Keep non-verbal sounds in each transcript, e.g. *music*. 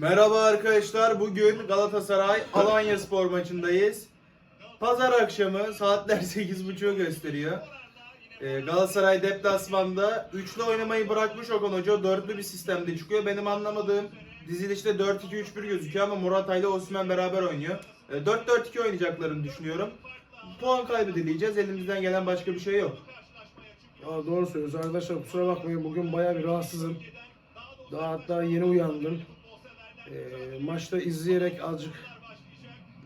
Merhaba arkadaşlar. Bugün Galatasaray Alanya Spor maçındayız. Pazar akşamı saatler *laughs* 8.30'u gösteriyor. Ee, Galatasaray deplasmanda üçlü oynamayı bırakmış Okan Hoca. Dörtlü bir sistemde çıkıyor. Benim anlamadığım dizilişte 4-2-3-1 gözüküyor ama Morata ile Osimhen beraber oynuyor. Ee, 4-4-2 oynayacaklarını düşünüyorum. Puan kaybı dileyeceğiz. Elimizden gelen başka bir şey yok. Ya doğru söylüyorsun arkadaşlar kusura bakmayın bugün bayağı bir rahatsızım. Daha hatta yeni uyandım. Ee, maçta izleyerek azıcık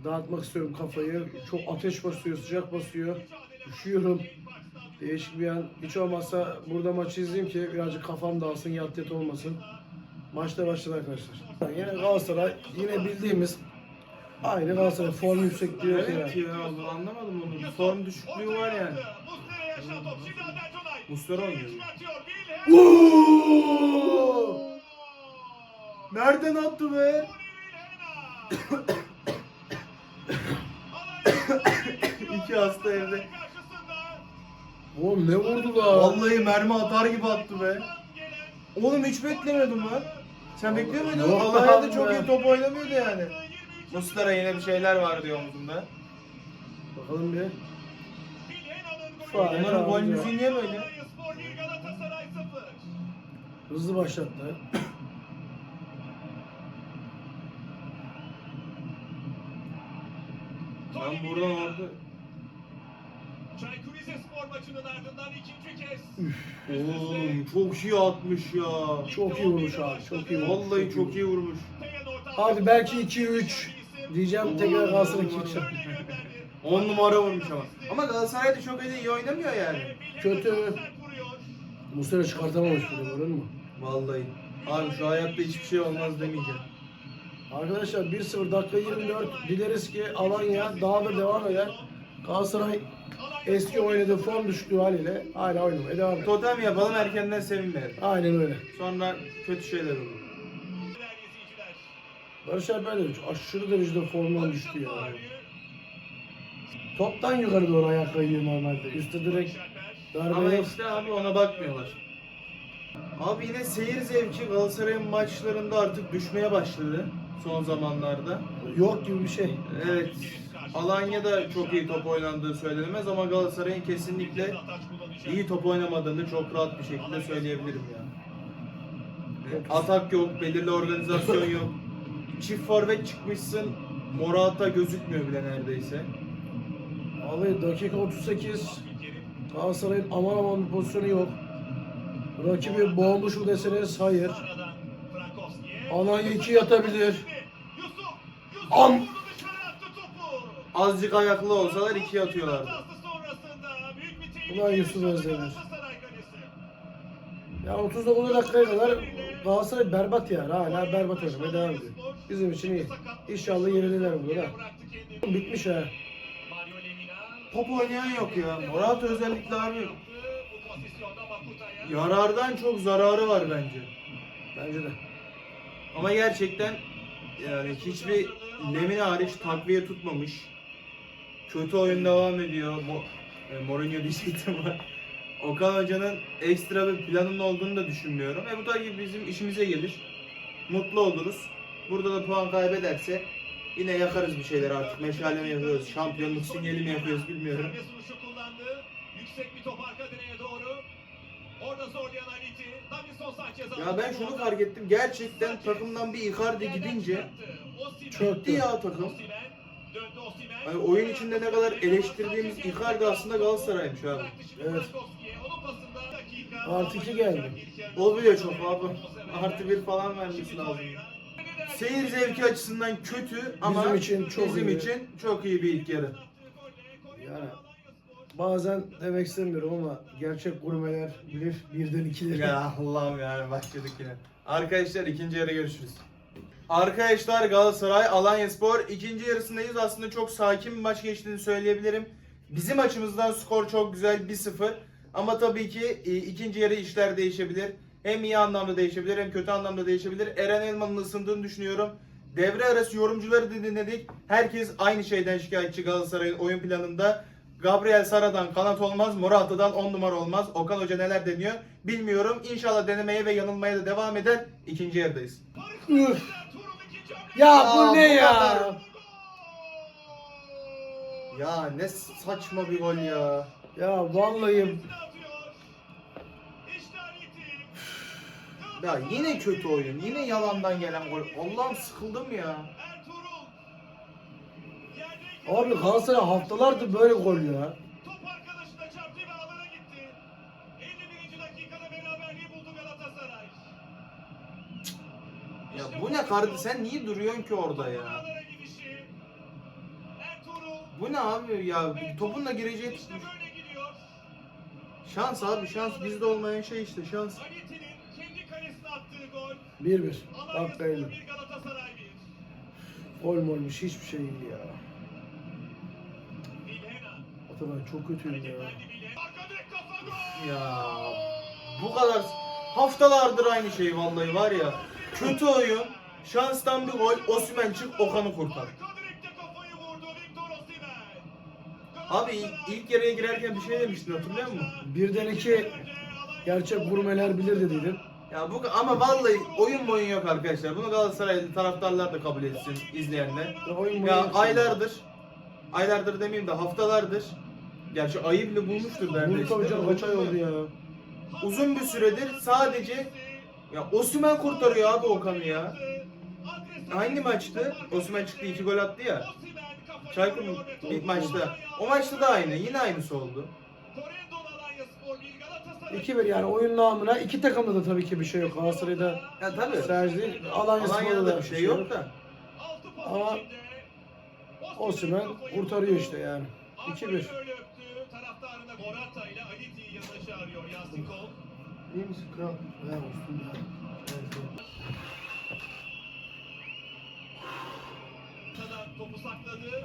dağıtmak istiyorum kafayı. Çok ateş basıyor, sıcak basıyor. Üşüyorum. Değişik bir an. Hiç olmazsa burada maçı izleyeyim ki birazcık kafam dağılsın, yat yat olmasın. Maçta başladı arkadaşlar. Yine Galatasaray, yine bildiğimiz aynı Galatasaray form yüksek diyor ki. Evet ya anlamadım onu. Form düşüklüğü var yani. Muslera oynuyor. Oo! Nereden attı be? *coughs* İki hasta evde. Oğlum ne vurdu la? Vallahi mermi atar gibi attı be. Oğlum hiç beklemiyordum lan. Sen bekliyor muydun? Yok Alanya abi da çok iyi top oynamıyordu yani. Muslera yine bir şeyler var diyor omzunda. Bakalım bir. Onların gol müziği niye böyle? Hızlı başlattı. Ben buradan orada... Çaykur Rizespor maçının ardından ikinci kez Oğlum çok iyi atmış ya. Çok iyi vurmuş abi. Çok iyi vurmuş. Vallahi çok iyi vurmuş. Hadi belki 2-3 diyeceğim tekrar Galatasaray 2 10 numara vurmuş ama. Ama Galatasaray da çok iyi oynamıyor yani. Kötü. Muslera çıkartamamış bile gördün mü? Vallahi. Abi şu hayatta hiçbir şey olmaz demeyeceğim. Arkadaşlar 1-0 dakika 24. Dileriz ki Alanya daha da devam eder. Galatasaray eski oynadığı form düştüğü haliyle hala oynamaya devam eder. Totem yapalım erkenden sevinmeyelim. Aynen öyle. Sonra kötü şeyler olur. Barış Alper de aşırı derecede formdan düştü ya. Toptan yukarı doğru ayak kayıyor normalde. Üstte direkt Ama darbe yok. işte abi ona bakmıyorlar. Abi yine seyir zevki Galatasaray'ın maçlarında artık düşmeye başladı son zamanlarda. Yok gibi bir şey. Evet. Alanya'da çok iyi top oynandığı söylenemez ama Galatasaray'ın kesinlikle iyi top oynamadığını çok rahat bir şekilde söyleyebilirim ya. Atak yok, belirli organizasyon yok. *laughs* Çift forvet çıkmışsın, Morata gözükmüyor bile neredeyse. Abi dakika 38. Galatasaray'ın aman aman bir pozisyonu yok. Rakibi boğmuş mu deseniz hayır. Alanya 2 yatabilir. An! Azıcık ayaklı olsalar ikiye atıyorlardı. Ulan Yusuf Özdemir. Ya 39 dakikaya kadar Galatasaray berbat yani. Hala berbat oynamaya devam ediyor. Bizim için iyi. İnşallah yenilirler bunu da. Bitmiş ha. Top oynayan yok ya. Morata özellikle abi yarardan çok zararı var bence. Bence de. Ama gerçekten yani hiçbir Lemine hariç takviye tutmamış. Kötü oyun devam ediyor. Mo e, Mourinho diyecektim ama Okan Hoca'nın ekstra bir planının olduğunu da düşünmüyorum. E bu tabii bizim işimize gelir. Mutlu oluruz. Burada da puan kaybederse yine yakarız bir şeyler artık. Meşale mi yapıyoruz, şampiyonluk sinyali mi yapıyoruz bilmiyorum. Yüksek bir top arka direğe doğru. Orada zorlayan Aliti. Davinson Sanchez Ya ben şunu fark ettim. Gerçekten takımdan bir Icardi gidince Çöktü. ya takım. Hani oyun içinde ne kadar eleştirdiğimiz Icardi aslında Galatasaray'mış abi. Evet. Artı iki geldi. Oluyor çok abi. Artı bir falan vermesi lazım. Seyir zevki açısından kötü ama Bizim için çok bizim iyi. için çok iyi bir ilk yarı. Yani bazen demek istemiyorum ama gerçek gurmeler bilir birden ikileri. Ya Allah'ım yani başladık yine. Arkadaşlar ikinci yarı görüşürüz. Arkadaşlar Galatasaray Alanyaspor ikinci yarısındayız. Aslında çok sakin bir maç geçtiğini söyleyebilirim. Bizim açımızdan skor çok güzel 1-0. Ama tabii ki e, ikinci yarı işler değişebilir. Hem iyi anlamda değişebilir hem kötü anlamda değişebilir. Eren Elman'ın ısındığını düşünüyorum. Devre arası yorumcuları dinledik. Herkes aynı şeyden şikayetçi Galatasaray'ın oyun planında. Gabriel Sara'dan kanat olmaz, Morata'dan 10 numara olmaz. Okan Hoca neler deniyor bilmiyorum. İnşallah denemeye ve yanılmaya da devam eder. İkinci yarıdayız. Üf. Ya bu Ya ne bu ya? kadar. Ya ne saçma bir gol ya. Ya vallahi. Ya yine kötü oyun. Yine yalandan gelen gol. Allah'ım sıkıldım ya. Abi Galatasaray haftalardır böyle gol ya. top arkadaşına çarptı ve alana gitti. 51. dakikada beraberliği buldu Galatasaray. Ya bu ne kardeş sen niye duruyorsun ki orada ya? Ağlara gidişi. Ertuğrul. Bu ne abi ya topunla gireceği İşte böyle gidiyor. şans abi şans bizde olmayan şey işte şans. Aliti'nin kendi kalesine attığı gol. 1-1. Alanya Dakika 50. bir Galatasaray bir. Gol molmuş hiçbir şey değil ya. Atakan çok kötüyüm ya. Ya bu kadar haftalardır aynı şey vallahi var ya. Kötü oyun. Şanstan bir gol. Osimhen çık Okan'ı kurtar. Abi ilk, yarıya girerken bir şey demiştin hatırlıyor musun? Birden iki gerçek gurmeler bilir dediydim. Ya bu ama vallahi oyun boyun yok arkadaşlar. Bunu Galatasaraylı taraftarlar da kabul etsin izleyenler. Ya oyun Ya aylardır aylardır demeyeyim de haftalardır Gerçi ayı bile bulmuştur Bunu neredeyse. canım kaç ay oldu ya. Uzun bir süredir sadece ya Osimhen kurtarıyor abi Okan'ı ya. Hangi maçtı? Osimhen çıktı iki gol attı ya. Çaykur bir maçta. O maçta da aynı. Yine aynısı oldu. 2-1 yani oyun namına iki takımda da tabii ki bir şey yok. Galatasaray'da Ya tabii. değil. Alanya Alanya'da da bir şey yok da. Ama Osimhen kurtarıyor işte yani. 2-1. Taraftarına Morata ile Aliti'yi yanına çağırıyor Yasin Kol. İyi misin kral? Ya olsun ya. Topu sakladı.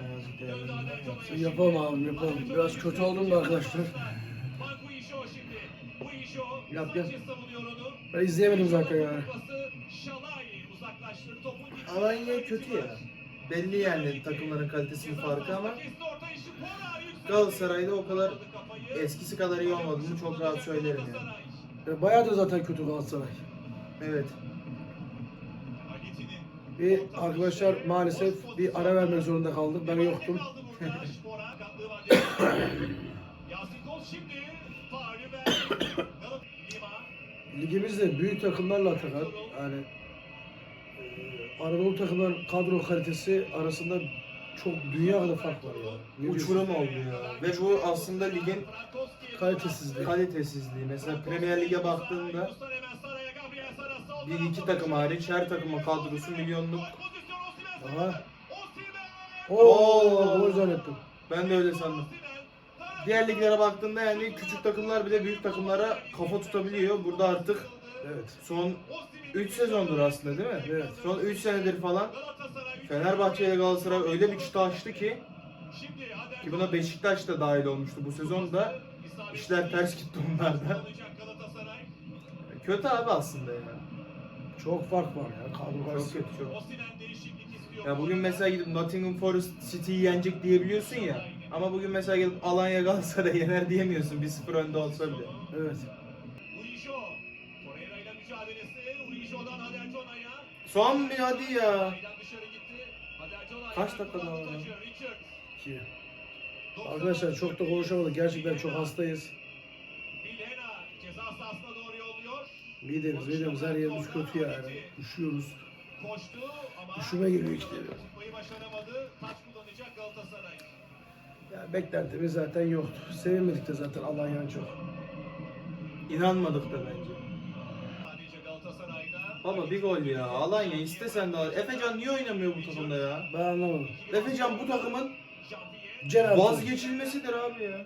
Şey yapalım abi yapalım. Biraz kötü oldum da arkadaşlar. Bak bu işo şimdi. Bu işo. Yap, yap. Onu. Ben izleyemedim zaten gittiği Alanya kötü ya. Belli yani takımların kalitesinin farkı ama işi. Galatasaray'da o kadar. Eskisi kadar iyi olmadığını çok rahat söylerim yani. Ya bayağı da zaten kötü Galatasaray. Evet. Bir arkadaşlar maalesef bir ara vermek zorunda kaldık. Ben yoktum. *coughs* Ligimizde büyük takımlarla Atakan yani e, Anadolu takımların kadro kalitesi arasında çok dünya kadar fark var ya. Uçurum oldu ya. Ve bu aslında ligin. Kalitesizliği. kalitesizliği. Mesela Premier Lig'e baktığında bir iki takım hariç her takımın kadrosu milyonluk. Aha. Oo. Gol zannettim. Ben de öyle sandım. Diğer liglere baktığında yani küçük takımlar bile büyük takımlara kafa tutabiliyor. Burada artık Evet. son 3 sezondur aslında değil mi? Evet. Son 3 senedir falan Fenerbahçe ile Galatasaray öyle bir çıta açtı ki ki buna Beşiktaş da dahil olmuştu bu sezonda. İşler ters gitti onlarda. Kötü abi aslında ya. Çok fark var ya kadro Çok kötü çok. Ya bugün mesela gidip Nottingham Forest City'yi yenecek diyebiliyorsun ya. Ama bugün mesela gidip Alanya Galatasaray yener diyemiyorsun 1-0 önde olsa bile. Evet. Son bir hadi ya. Kaç ayağını dakika daha kullandı var? taçıyor. Richard. İki. Arkadaşlar çok da konuşamadık. Gerçekten çok hastayız. Vilhena ceza sahasına doğru yolluyor. Midemiz, midemiz her yerimiz kötü yani. Üşüyoruz. Koştu ama Üşüme geliyor işte. tutmayı başaramadı. Taç kullanacak Galatasaray. Ya beklentimiz zaten yoktu. Sevinmedik de zaten Alanya'nın çok. İnanmadık da bence. Baba bir gol ya. Alanya istesen al. Efecan niye oynamıyor bu takımda ya? Ben anlamadım. Efecan bu takımın. Cerrah. vazgeçilmesidir abi ya.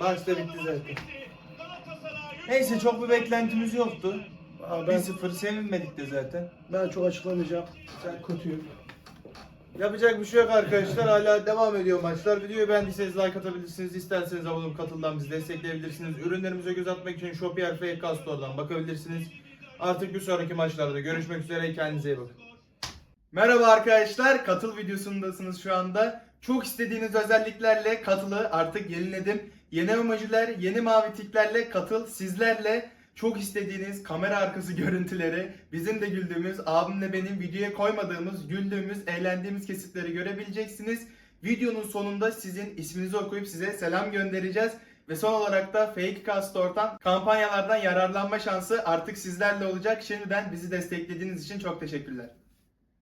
Maç da bitti zaten. Neyse çok bir beklentimiz yoktu. Aa, ben, 1-0 sevinmedik de zaten. ben çok açıklamayacağım. Ben kötüyüm. Yapacak bir şey yok arkadaşlar. Hala devam ediyor maçlar. Videoyu beğendiyseniz like atabilirsiniz. İsterseniz abone olup katıldan bizi destekleyebilirsiniz. Ürünlerimize göz atmak için Shopier Fake Store'dan bakabilirsiniz. Artık bir sonraki maçlarda görüşmek üzere. Kendinize iyi bakın. Merhaba arkadaşlar. Katıl videosundasınız şu anda. Çok istediğiniz özelliklerle katılı artık yeniledim. Yeni emojiler, yeni mavi tiklerle katıl sizlerle çok istediğiniz kamera arkası *laughs* görüntüleri, bizim de güldüğümüz, abimle benim videoya koymadığımız, güldüğümüz, eğlendiğimiz kesitleri görebileceksiniz. Videonun sonunda sizin isminizi okuyup size selam göndereceğiz. Ve son olarak da Fake Store'dan kampanyalardan yararlanma şansı artık sizlerle olacak. Şimdiden bizi desteklediğiniz için çok teşekkürler.